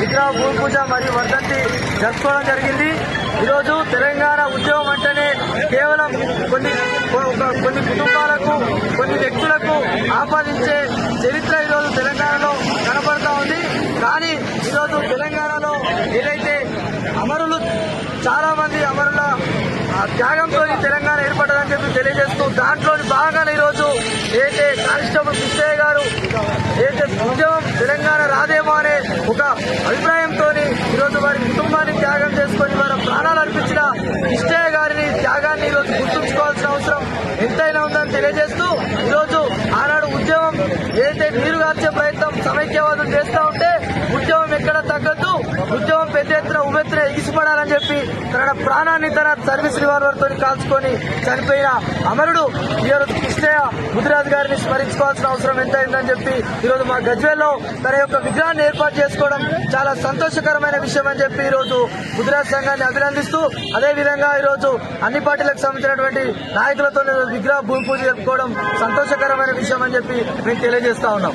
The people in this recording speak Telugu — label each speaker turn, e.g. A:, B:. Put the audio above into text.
A: విగ్రహ భూపూజ మరియు వర్ధంతి జరుపుకోవడం జరిగింది. ఈరోజు తెలంగాణ ఉద్యమం అంటేనే కేవలం కొన్ని కొన్ని కుటుంబాలకు కొన్ని వ్యక్తులకు ఆపాదించే చరిత్ర ఈరోజు తెలంగాణలో కనపడతా ఉంది. కానీ ఈరోజు తెలంగాణలో ఏదైతే అమరులు చాలా మంది అమరుల త్యాగంతో ఈ తెలంగాణ ఏర్పడదని చెప్పి తెలియజేస్తూ దాంట్లోని భాగంగా ఈరోజు ఏదైతే కానిస్టేబుల్ కృష్ణయ్య గారు తెలంగాణ రాదేమో అనే ఒక అభిప్రాయంతో ఈరోజు వారి కుటుంబాన్ని త్యాగం చేసుకొని వారి ప్రాణాలు అర్పించిన కృష్ణయ్య గారిని త్యాగాన్ని ఈరోజు గుర్తుంచుకోవాల్సిన అవసరం ఎంతైనా ఉందని తెలియజేస్తూ ఈరోజు ఆనాడు ఉద్యమం ఏదైతే నీరుగార్చే ప్రయత్నం సమైక్యవాదం చేస్తూ ఉంటే ఉద్యమం ఎక్కడ తగ్గద్దు ఉద్యమం పెద్ద ఎగిసిపడాలని చెప్పి తన ప్రాణాన్ని తన సర్వీస్ రివాల్వర్ కాల్చుకొని చనిపోయిన అమరుడు. ఈరోజు కృష్ణయ్య ముదిరాజు గారిని స్మరించుకోవాల్సిన అవసరం ఎంతైందని చెప్పి ఈరోజు మా గజ్వేల్లో తన యొక్క విగ్రహాన్ని ఏర్పాటు చేసుకోవడం చాలా సంతోషకరమైన విషయం అని చెప్పి ఈరోజు ముదిరాజు సంఘాన్ని అభినందిస్తూ అదేవిధంగా ఈరోజు అన్ని పార్టీలకు సంబంధించినటువంటి నాయకులతో విగ్రహ భూమి పూజ జరుపుకోవడం సంతోషకరమైన విషయం అని చెప్పి మేము తెలియజేస్తా ఉన్నాం.